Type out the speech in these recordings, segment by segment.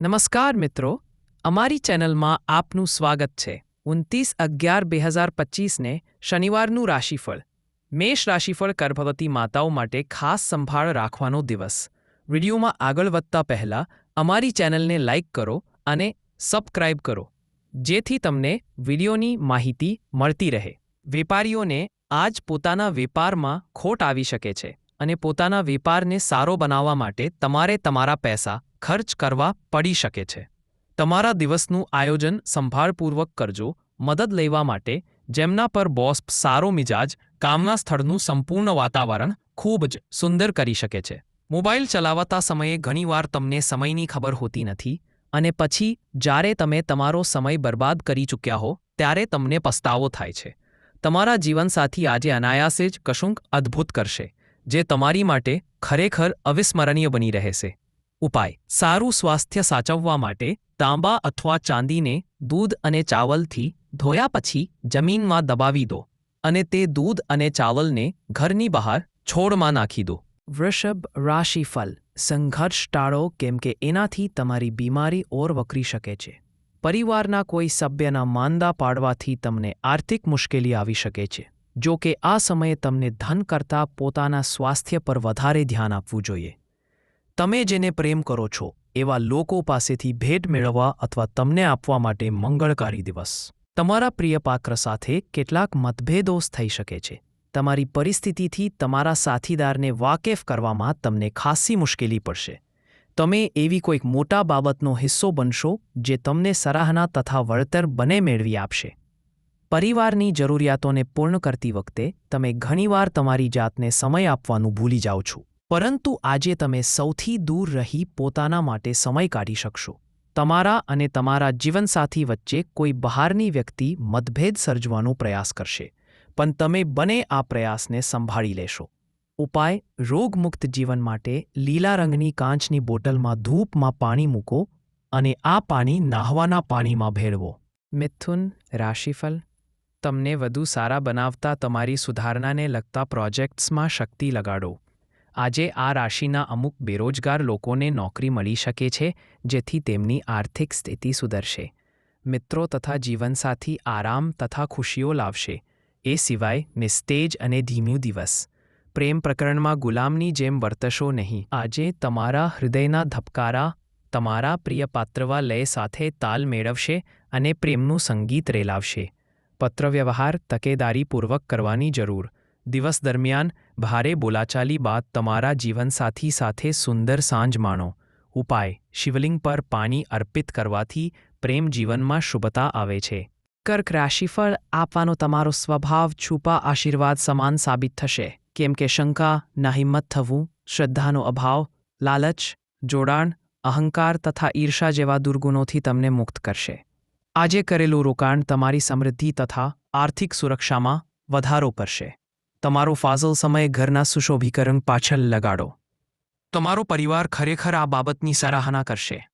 નમસ્કાર મિત્રો, અમારી ચેનલમાં આપનું સ્વાગત છે. ઉનતીસ અગિયાર બે હજાર પચીસને શનિવારનું રાશિફળ. મેષ રાશિફળ ગર્ભવતી માતાઓ માટે ખાસ સંભાળ રાખવાનો દિવસ. વિડીયોમાં આગળ વધતા પહેલા અમારી ચેનલને લાઇક કરો અને સબસ્ક્રાઇબ કરો, જેથી તમને વિડીયોની માહિતી મળતી રહે. વેપારીઓને આજ પોતાના વેપારમાં ખોટ આવી શકે છે અને પોતાના વેપારને સારો બનાવવા માટે તમારે તમારા પૈસા ખર્ચ કરવા પડી શકે છે. તમારા દિવસનું આયોજન સંભાળપૂર્વક કરજો, મદદ લેવા માટે, જેમના પર બોસ સારો મિજાજ, કામના સ્થળનું સંપૂર્ણ વાતાવરણ ખૂબ જ સુંદર કરી શકે છે. મોબાઈલ ચલાવતા સમયે ઘણીવાર તમને સમયની ખબર હોતી નથી અને પછી જ્યારે તમે તમારો સમય બરબાદ કરી ચૂક્યા હો, ત્યારે તમને પસ્તાવો થાય છે. તમારા જીવનસાથી આજે અનાયાસે જ કશુંક અદ્ભુત કરશે, જે તમારી માટે ખરેખર અવિસ્મરણીય બની રહેશે. ઉપાય. સારું સ્વાસ્થ્ય સાચવવા માટે તાંબા અથવા ચાંદીને દૂધ અને ચાવલથી ધોયા પછી જમીનમાં દબાવી દો અને તે દૂધ અને ચાવલને ઘરની બહાર છોડમાં નાખી દો. વૃષભ રાશિફલ સંઘર્ષ ટાળો કેમ કે એનાથી તમારી બીમારી ઓર વકરી શકે છે. પરિવારના કોઈ સભ્યના માંદા પાડવાથી તમને આર્થિક મુશ્કેલી આવી શકે છે. જો કે આ સમયે તમને ધન કરતાં પોતાના સ્વાસ્થ્ય પર વધારે ધ્યાન આપવું જોઈએ. તમે જેને પ્રેમ કરો છો, એવા લોકો પાસેથી ભેટ મેળવવા અથવા તમને આપવા માટે મંગળકારી દિવસ. તમારા પ્રિય પાત્ર સાથે કેટલાક મતભેદો થઈ શકે છે. તમારી પરિસ્થિતિથી તમારા સાથીદારને વાકેફ કરવામાં તમને ખાસ્સી મુશ્કેલી પડશે. તમે એવી કોઈક મોટા બાબતનો હિસ્સો બનશો, જે તમને સરાહના તથા વળતર બને મેળવી આપશે. પરિવારની જરૂરિયાતોને પૂર્ણ કરતી વખતે તમે ઘણીવાર તમારી જાતને સમય આપવાનું ભૂલી જાઓ છો. પરંતુ આજે તમે સૌથી દૂર રહી પોતાના માટે સમય કાઢી શકશો. તમારા અને તમારા જીવનસાથી વચ્ચે કોઈ બહારની વ્યક્તિ મતભેદ સર્જવાનો પ્રયાસ કરશે, પણ તમે બને આ પ્રયાસને સંભાળી લેશો. ઉપાય, રોગમુક્ત જીવન માટે લીલા રંગની કાંચની બોટલમાં ધૂપમાં પાણી મૂકો અને આ પાણી નાહવાના પાણીમાં ભેળવો. મિથુન, રાશિફલ, તમને વધુ સારા બનાવતા તમારી સુધારણાને લગતા પ્રોજેક્ટ્સમાં શક્તિ લગાડો. આજે આ રાશિના અમુક બેરોજગાર લોકોને નોકરી મળી શકે છે, જેથી તેમની આર્થિક સ્થિતિ સુધરશે. મિત્રો તથા જીવનસાથી આરામ તથા ખુશીઓ લાવશે. એ સિવાય નિસ્તેજ અને ધીમ્યું દિવસ. પ્રેમ પ્રકરણમાં ગુલામની જેમ વર્તશો નહીં. આજે તમારા હૃદયના ધબકારા તમારા પ્રિય પાત્રવા લય સાથે તાલ મેળવશે અને પ્રેમનું સંગીત રેલાવશે. પત્રવ્યવહાર તકેદારીપૂર્વક કરવાની જરૂર. દિવસ દરમિયાન ભારે બોલાચાલી બાદ તમારા જીવનસાથી સાથે સુંદર સાંજ માણો. ઉપાય, શિવલિંગ પર પાણી અર્પિત કરવાથી પ્રેમ જીવનમાં શુભતા આવે છે. કર્ક રાશિફળ આપવાનો તમારો સ્વભાવ, છુપા આશીર્વાદ સમાન સાબિત થશે. કેમ કે શંકા નાહિંમત થવું, શ્રદ્ધાનો અભાવ, લાલચ, જોડાણ, અહંકાર તથા ઈર્ષા જેવા દુર્ગુણોથી તમને મુક્ત કરશે. આજે કરેલું રોકાણ તમારી સમૃદ્ધિ તથા આર્થિક સુરક્ષામાં વધારો કરશે. તમારો ફાઝલ સમય ઘરના સુશોભીકરણ પાછળ લગાડો. તમારો પરિવાર ખરેખર આ બાબતની સરાહના કરશે.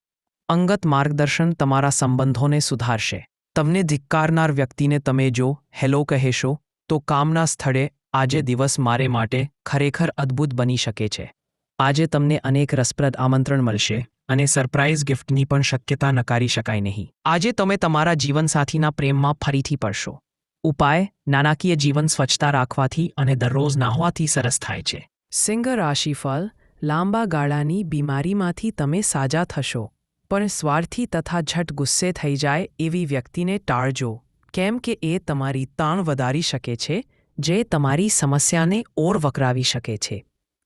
અંગત માર્ગદર્શન તમારા સંબંધોને સુધારશે. તમને ધિક્કારનાર વ્યક્તિને તમે જો હેલો કહેશો, તો કામના સ્થળે આજે દિવસ મારે માટે ખરેખર અદ્ભુત બની શકે છે. આજે તમને અનેક રસપ્રદ આમંત્રણ મળશે અને સરપ્રાઇઝ ગિફ્ટની પણ શક્યતા નકારી શકાય નહીં. આજે તમે તમારા જીવનસાથીના પ્રેમમાં ફરીથી પડશો. ઉપાય નાણાકીય જીવન સ્વચ્છતા રાખવાથી અને દરરોજ નાહવાથી સરસ થાય છે. સિંહ રાશિફળ લાંબા ગાળાની બીમારીમાંથી તમે સાજા થશો, પણ સ્વાર્થી તથા ઝટ ગુસ્સે થઈ જાય એવી વ્યક્તિને ટાળજો. કેમ કે એ તમારી તાણ વધારી શકે છે, જે તમારી સમસ્યાને ઓર વકરાવી શકે છે.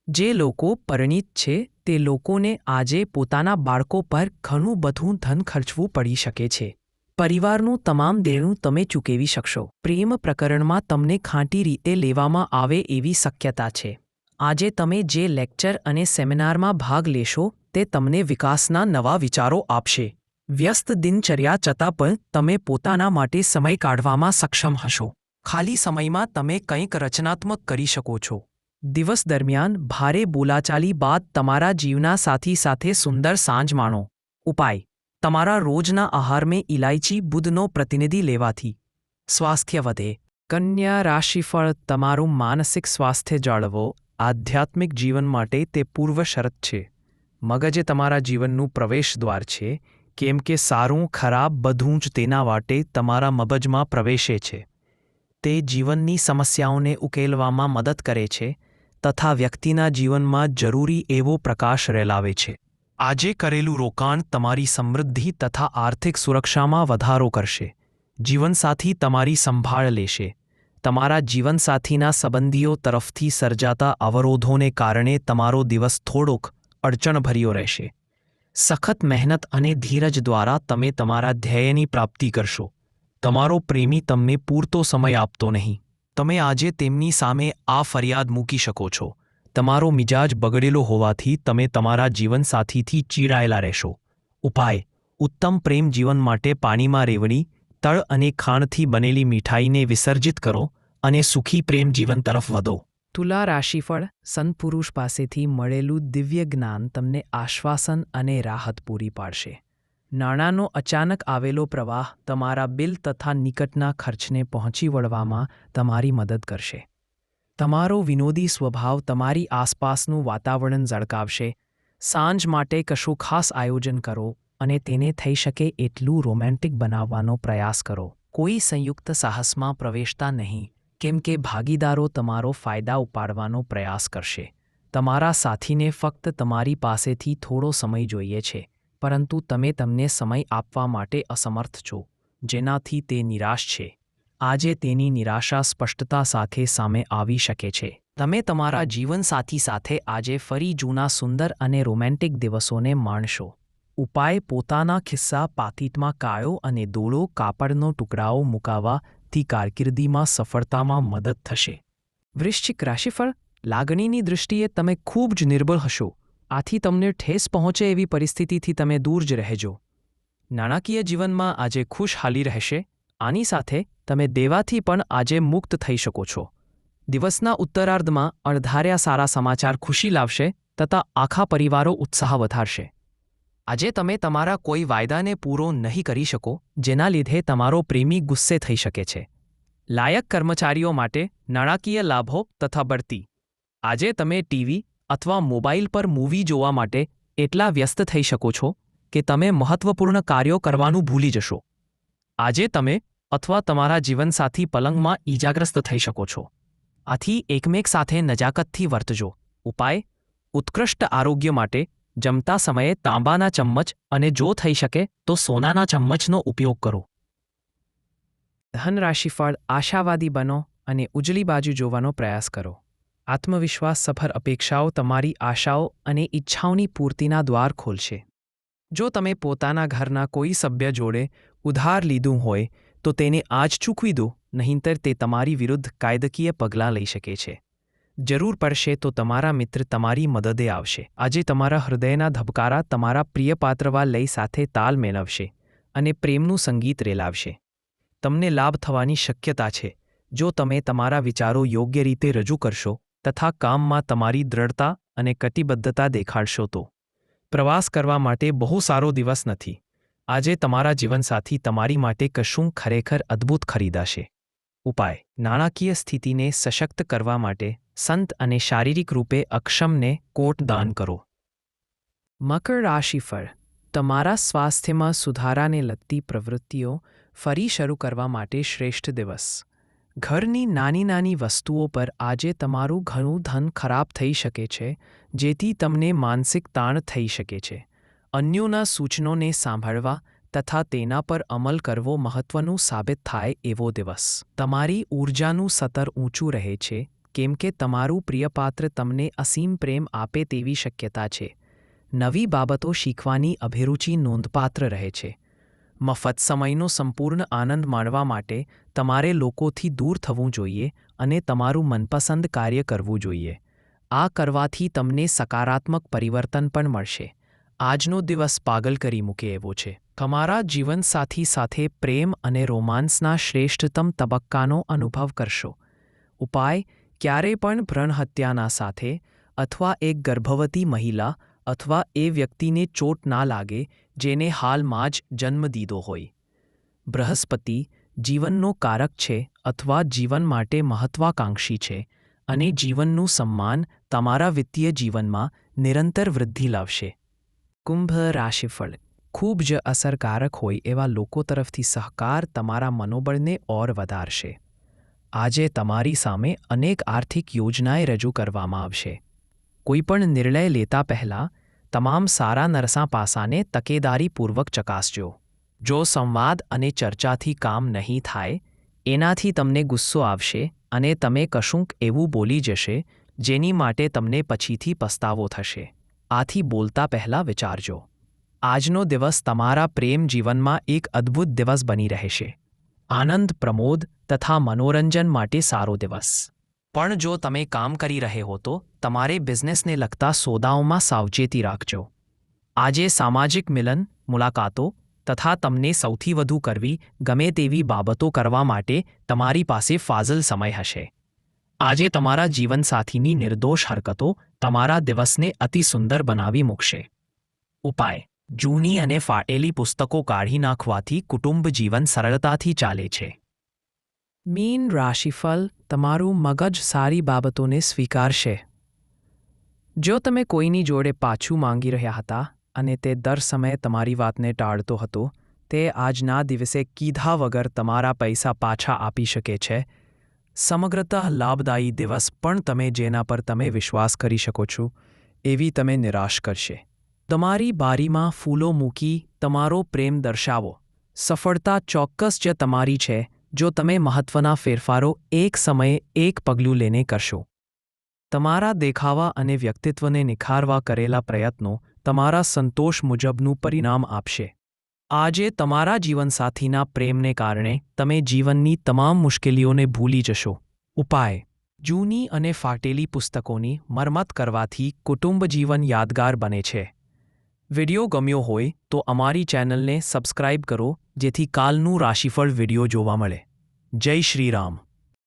જે લોકો પરિણિત છે, તે લોકોને આજે પોતાના બાળકો પર ઘણું બધું ધન ખર્ચવું પડી શકે છે. પરિવારનું તમામ દેણું તમે ચૂકવી શકશો. પ્રેમ પ્રકરણમાં તમને ખાંટી રીતે લેવામાં આવે એવી શક્યતા છે. આજે તમે જે લેક્ચર અને સેમિનારમાં ભાગ લેશો, તે તમને વિકાસના નવા વિચારો આપશે. વ્યસ્ત દિનચર્યા છતાં પણ તમે પોતાના માટે સમય કાઢવામાં સક્ષમ હશો. ખાલી સમયમાં તમે કંઈક રચનાત્મક કરી શકો છો. દિવસ દરમિયાન ભારે બોલાચાલી બાદ તમારા જીવના સાથી સાથે સુંદર સાંજ માણો. ઉપાય. તમારા રોજના આહારમાં ઇલાયચી બુધનો પ્રતિનિધિ લેવાથી. સ્વાસ્થ્ય વધે. કન્યા રાશિફળ તમારું માનસિક સ્વાસ્થ્ય જાળવો. આધ્યાત્મિક જીવન માટે તે પૂર્વ શરત છે. મગજ તમારા જીવનનું પ્રવેશદ્વાર છે. કેમ કે સારું, ખરાબ બધું જ તેના માટે તમારા મગજમાં પ્રવેશે છે. તે જીવનની સમસ્યાઓને ઉકેલવામાં મદદ કરે છે તથા વ્યક્તિના જીવનમાં જરૂરી એવો પ્રકાશ રેલાવે છે. આજે કરેલું રોકાણ તમારી સમૃદ્ધિ તથા આર્થિક સુરક્ષામાં વધારો કરશે. જીવનસાથી તમારી સંભાળ લેશે. તમારા જીવનસાથીના સંબંધીઓ તરફથી સર્જાતા અવરોધોને કારણે તમારો દિવસ થોડોક અડચણભર્યો રહેશે. સખત મહેનત અને ધીરજ દ્વારા તમે તમારા ધ્યેયની પ્રાપ્તિ કરશો. તમારો પ્રેમી તમને પૂરતો સમય આપતો નહીં. તમે આજે તેમની સામે આ ફરિયાદ મૂકી શકો છો. તમારો મિજાજ બગડેલો હોવાથી તમે તમારા જીવનસાથીથી ચીડાયેલા રહેશો. ઉપાય, ઉત્તમ પ્રેમ જીવન માટે પાણીમાં રેવડી, તળ અને ખાણથી બનેલી મીઠાઈને વિસર્જિત કરો અને સુખી પ્રેમ જીવન તરફ વધો. તુલા રાશિફળ સંતપુરુષ પાસેથી મળેલું દિવ્ય જ્ઞાન તમને આશ્વાસન અને રાહત પૂરી પાડશે. નાણાંનો અચાનક આવેલો પ્રવાહ તમારા બિલ તથા નિકટના ખર્ચને પહોંચી વળવામાં તમારી મદદ કરશે. તમારો વિનોદી સ્વભાવ તમારી આસપાસનું વાતાવરણ ઝળકાવશે. સાંજ માટે કશું ખાસ આયોજન કરો અને તેને થઈ શકે એટલું રોમેન્ટિક બનાવવાનો પ્રયાસ કરો. કોઈ સંયુક્ત સાહસમાં પ્રવેશતા નહીં. કેમ કે ભાગીદારો તમારો ફાયદા ઉપાડવાનો પ્રયાસ કરશે. તમારા સાથીને ફક્ત તમારી પાસેથી થોડો સમય જોઈએ છે. પરંતુ તમે તમને સમય આપવા માટે અસમર્થ છો. જેનાથી તે નિરાશ છે. આજે તેની નિરાશા સ્પષ્ટતા સાથે સામે આવી શકે છે. તમે તમારા જીવનસાથી સાથે આજે ફરી જૂના સુંદર અને રોમેન્ટિક દિવસોને માણશો. ઉપાય પોતાના ખિસ્સા પાતીટમાં કાયો અને દોડો કાપડનો ટુકડાઓ મુકાવવાથી કારકિર્દીમાં સફળતામાં મદદ થશે. વૃશ્ચિક રાશિફળ, લાગણીની દૃષ્ટિએ તમે ખૂબ જ નિર્બળ હશો. આથી તમને ઠેસ પહોંચે એવી પરિસ્થિતિથી તમે દૂર જ રહેજો. નાણાકીય જીવનમાં આજે ખુશહાલી રહેશે. આની સાથે તમે દેવાથી પણ આજે મુક્ત થઈ શકો છો. દિવસના ઉત્તરાર્ધમાં અણધાર્યા સારા સમાચાર ખુશી લાવશે તથા આખા પરિવારો ઉત્સાહ વધારશે. આજે તમે તમારા કોઈ વાયદાને પૂરો નહીં કરી શકો, જેના લીધે તમારો પ્રેમી ગુસ્સે થઈ શકે છે. લાયક કર્મચારીઓ માટે નાણાકીય લાભો તથા બઢતી. આજે તમે ટીવી અથવા મોબાઈલ પર મૂવી જોવા માટે એટલા વ્યસ્ત થઈ શકો છો કે તમે મહત્વપૂર્ણ કાર્યો કરવાનું ભૂલી જશો. આજે તમે અથવા તમારા જીવનસાથી પલંગમાં ઈજાગ્રસ્ત થઈ શકો છો. આથી એકમેક સાથે નજાકતથી વર્તજો. ઉપાય, ઉત્કૃષ્ટ આરોગ્ય માટે જમતા સમયે તાંબાના ચમ્મચ અને જો થઈ શકે તો સોનાના ચમ્મચનો ઉપયોગ કરો. ધનરાશિફળ આશાવાદી બનો અને ઉજળી બાજુ જોવાનો પ્રયાસ કરો. આત્મવિશ્વાસ સફર અપેક્ષાઓ તમારી આશાઓ અને ઈચ્છાઓની પૂર્તિના દ્વાર ખોલશે. જો તમે પોતાના ઘરના કોઈ સભ્ય જોડે ઉધાર લીધું હોય તો તેને આજ ચૂકવી દો, નહીંતર તે તમારી વિરુદ્ધ કાયદકીય પગલાં લઈ શકે છે. જરૂર પડશે તો તમારા મિત્ર તમારી મદદે આવશે. આજે તમારા હૃદયના ધબકારા તમારા પ્રિય પાત્રવા લઈ સાથે તાલ મેળવશે અને પ્રેમનું સંગીત રેલાવશે. તમને લાભ થવાની શક્યતા છે. જો તમે તમારા વિચારો યોગ્ય રીતે રજૂ કરશો, તથા કામમાં તમારી દ્રઢતા અને કટિબદ્ધતા દેખાડશો તો. પ્રવાસ કરવા માટે બહુ સારો દિવસ નથી. આજે તમારા જીવનસાથી તમારી માટે કશું ખરેખર અદ્ભુત ખરીદાશે. ઉપાય. નાણાકીય સ્થિતિને સશક્ત કરવા માટે સંત અને શારીરિક રૂપે અક્ષમને કોટ દાન કરો. મકર રાશિફળ તમારા સ્વાસ્થ્યમાં સુધારાને લગતી પ્રવૃત્તિઓ ફરી શરૂ કરવા માટે શ્રેષ્ઠ દિવસ. ઘરની નાની નાની વસ્તુઓ પર આજે તમારું ઘણું ધન ખરાબ થઈ શકે છે, જેથી તમને માનસિક તાણ થઈ શકે છે. અન્યોના સૂચનોને સાંભળવા તથા તેના પર અમલ કરવો મહત્વનું સાબિત થાય એવો દિવસ. તમારી ઊર્જાનું સતર ઊંચું રહે છે, કેમ કે તમારું પ્રિયપાત્ર તમને અસીમ પ્રેમ આપે તેવી શક્યતા છે. નવી બાબતો શીખવાની અભિરુચિ નોંધપાત્ર રહે છે. મફત સમયનો સંપૂર્ણ આનંદ માણવા માટે તમારે લોકોથી દૂર થવું જોઈએ અને તમારું મનપસંદ કાર્ય કરવું જોઈએ. આ કરવાથી તમને સકારાત્મક પરિવર્તન પણ મળશે. આજનો દિવસ પાગલ કરી મૂકે એવો છે. તમારા જીવનસાથી સાથે પ્રેમ અને રોમાન્સના શ્રેષ્ઠતમ તબક્કાનો અનુભવ કરશો. ઉપાય ક્યારે પણ ભ્રણહત્યાના સાથે અથવા એક ગર્ભવતી મહિલા અથવા એ વ્યક્તિને ચોટ ના લાગે જેને હાલમાં જ જન્મ દીધો હોય. બૃહસ્પતિ જીવનનો કારક છે અથવા જીવન માટે મહત્વાકાંક્ષી છે અને જીવનનું સન્માન તમારા વિત્તીય જીવનમાં નિરંતર વૃદ્ધિ લાવશે. કુંભ રાશિફળ ખૂબ જ અસરકારક હોય એવા લોકો તરફથી સહકાર તમારા મનોબળને ઓર વધારશે. આજે તમારી સામે અનેક આર્થિક યોજનાએ રજૂ કરવામાં આવશે. કોઈપણ નિર્ણય લેતા પહેલાં તમામ સારા નરસા પાસાને તકેદારીપૂર્વક ચકાસજો. જો સંવાદ અને ચર્ચાથી કામ નહીં થાય, એનાથી તમને ગુસ્સો આવશે અને તમે કશુંક એવું બોલી જશે, જેની માટે તમને પછીથી પસ્તાવો થશે. આથી બોલતા પહેલાં વિચારજો. આજનો દિવસ તમારા પ્રેમ જીવનમાં એક અદ્ભુત દિવસ બની રહેશે. આનંદ, પ્રમોદ તથા મનોરંજન માટે સારો દિવસ. પણ જો તમે કામ કરી રહે હો તો તમારે બિઝનેસને લગતા સોદાઓમાં સાવચેતી રાખજો. આજે સામાજિક મિલન, મુલાકાતો તથા તમને સૌથી વધુ કરવી ગમે તેવી બાબતો કરવા માટે તમારી પાસે ફાઝલ સમય હશે. આજે તમારા જીવનસાથીની નિર્દોષ હરકતો તમારા દિવસને અતિ સુંદર બનાવી મૂકશે. ઉપાય. જૂની અને ફાટેલી પુસ્તકો કાઢી નાખવાથી કુટુંબ જીવન સરળતાથી ચાલે છે. મીન રાશિફળ તમારું મગજ સારી બાબતોને સ્વીકારશે. જો તમે કોઈની જોડે પાછું માંગી રહ્યા હતા અને તે દર સમયે તમારી વાતને ટાળતો હતો, તે આજના દિવસે કીધા વગર તમારા પૈસા પાછા આપી શકે છે સમગ્રતઃ લાભદાયી દિવસ પણ તમે જેના પર તમે વિશ્વાસ કરી શકો છો, એવી તમે નિરાશ કરશે. તમારી બારીમાં ફૂલો મૂકી તમારો પ્રેમ દર્શાવો. સફળતા ચોક્કસ જે તમારી છે, જો તમે મહત્વના ફેરફારો એક સમયે એક પગલું લઈને કરશો. તમારા દેખાવા અને વ્યક્તિત્વને નિખારવા કરેલા પ્રયત્નો તમારા સંતોષ મુજબનું પરિણામ આપશે. આજે તમારા જીવનસાથીના પ્રેમને કારણે તમે જીવનની તમામ મુશ્કેલીઓને ભૂલી જશો. ઉપાય. જૂની અને ફાટેલી પુસ્તકોની મરમત કરવાથી કુટુંબ જીવન યાદગાર બને છે. વિડિયો ગમ્યો હોય તો અમારી ચેનલને સબસ્ક્રાઇબ કરો, જેથી કાલનું રાશિફળ વિડિયો જોવા મળે. જય શ્રી રામ.